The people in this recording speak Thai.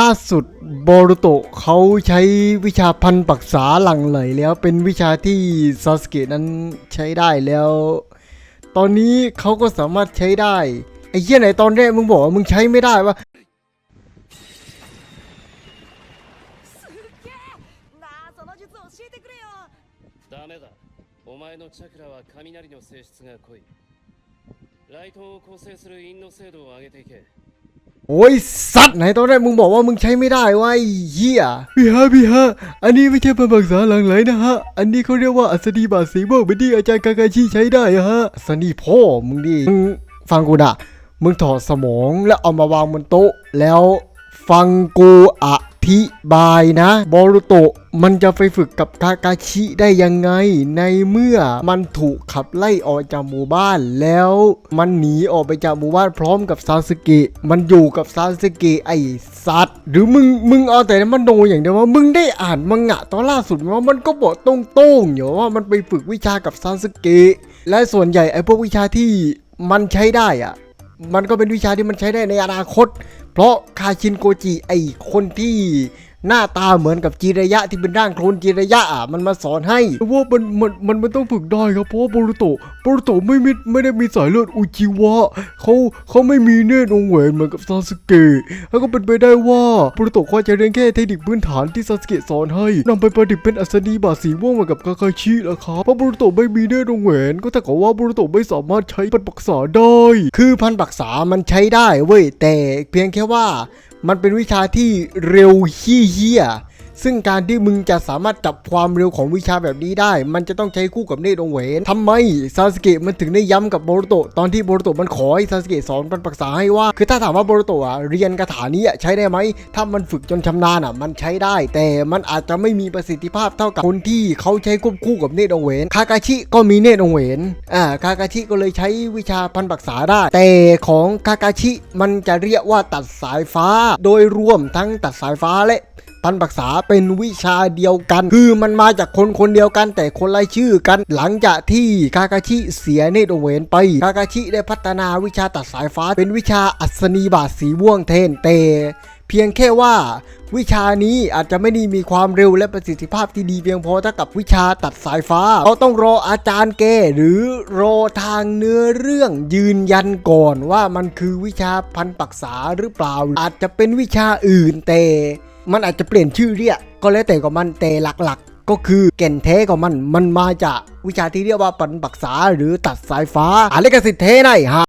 ล่าสุดโบรุโตะเขาใช้วิชาพันปักษาหลังไหลแล้วเป็นวิชาที่ซาสเกะนั้นใช้ได้แล้ว ตอนนี้เขาก็สามารถใช้ได้ ไอ้เหี้ยไหนตอนแรกมึงบอกว่ามึงใช้ไม่ได้วะ すっげえなあその術教えてくれよダメだお前のチャクラは雷の性質が濃いライトを構成する陰の精度を上げていけ โอ้ยสัตว์ไหนตอนแรกมึงบอกว่ามึงใช้ไม่ได้วะไอ้เหี้ยพี่ฮะพี่ฮะอันนี้ไม่ใช่พันปักษาหลังไหลนะฮะ อันนี้เขาเรียกว่าอัศนีบาทสีม่วงเป็นที่อาจารย์กากาชิใช้ได้อะฮะอัศนีพ่อมึงดิมึงฟังกูนะมึงถอดสมองแล้วเอามาวางบนโต๊ะ แล้วฟังกูอ ธิบายนะบอรุโตะมันจะไปฝึกกับกากาชิได้ยังไง ในเมื่อมันถูกขับไล่ออกจากหมู่บ้านแล้วมันหนีออกไปจากหมู่บ้านพร้อมกับซาสึเกะมันอยู่กับซาสึเกะไอสัตว์ หรือมึงมึงเอาแต่มันโนอย่างเดียวว่ามึงได้อ่านมังงะตอนล่าสุดว่ามันก็บอกตรงๆอยู่ว่ามันไปฝึกวิชากับซาสึเกะและส่วนใหญ่ไอพวกวิชาที่มันใช้ได้อะมันก็เป็นวิชาที่มันใช้ได้ในอนาคต เพราะคาชินโกจิไอคนที่ หน้าตาเหมือนกับจีระยะที่เป็นร่างโคลนจีระยะอะมันมาสอนให้ว่ามันมันมันมันต้องฝึกได้ครับเพราะว่าโบรุโตะโบรุโตะไม่มีไม่ได้มีสายเลือดอุจิวะเขาเขาไม่มีเนตรองแหวนเหมือนกับซาสึเกะแล้วก็เป็นไปได้ว่าโบรุโตะควรจะเรียนแค่เทคนิคพื้นฐานที่ซาสึเกะสอนให้นำไปประดิษฐ์เป็นอัศนีบาสีม่วงเหมือนกับกาคาชิแล้วครับเพราะโบรุโตะไม่มีเนตรองแหวนก็เท่ากับว่าโบรุโตะไม่สามารถใช้พันปักษาได้ คือพันปักษามันใช้ได้เว้ยแต่เพียงแค่ว่า มันเป็นวิชาที่เร็วขี้เหี้ย ซึ่งการที่มึงจะสามารถจับความเร็วของวิชาแบบนี้ได้ มันจะต้องใช้คู่กับเนตองเวนทำไมซาสเกะมันถึงได้ย้ำกับโบโรโตะตอนที่โบโรโตะมันขอให้ซาสเกะสอนมันปรึกษาให้ว่า คือถ้าถามว่าโบโรโตะอะเรียนคาถานี้อะใช้ได้ไหม ถ้ามันฝึกจนชำนาญอะ มันใช้ได้ แต่มันอาจจะไม่มีประสิทธิภาพเท่ากับคนที่เขาใช้ควบคู่กับเนตองเวนคากาชิก็มีเนตองเวนอ่าคากาชิก็เลยใช้วิชาพันปรักษาได้ แต่ของคากาชิมันจะเรียกว่าตัดสายฟ้า โดยรวมทั้งตัดสายฟ้าและ พันปรักษาเป็นวิชาเดียวกัน คือมันมาจากคนคนเดียวกันแต่คนละชื่อกัน หลังจากที่คากาชิเสียเนตรอเวนไปคากาชิได้พัฒนาวิชาตัดสายฟ้า เป็นวิชาอัศนีบาทสีม่วงเทนเตเพียงแค่ว่าวิชานี้อาจจะไม่ได้มีความเร็วและประสิทธิภาพที่ดีเพียงพอเท่ากับวิชาตัดสายฟ้าเขาต้องรออาจารย์แกหรือรอทางเนื้อเรื่องยืนยันก่อนว่ามันคือวิชาพันปักษาหรือเปล่า อาจจะเป็นวิชาอื่นแต่ มันอาจจะเปลี่ยนชื่อเรียกก็แล้วแต่ของมันแต่หลักๆ ก็คือแก่นแท้ของมันมันมาจากวิชาที่เรียกว่าปันปักษาหรือตัดสายฟ้าอาลิกสิทธิ์เทในฮะ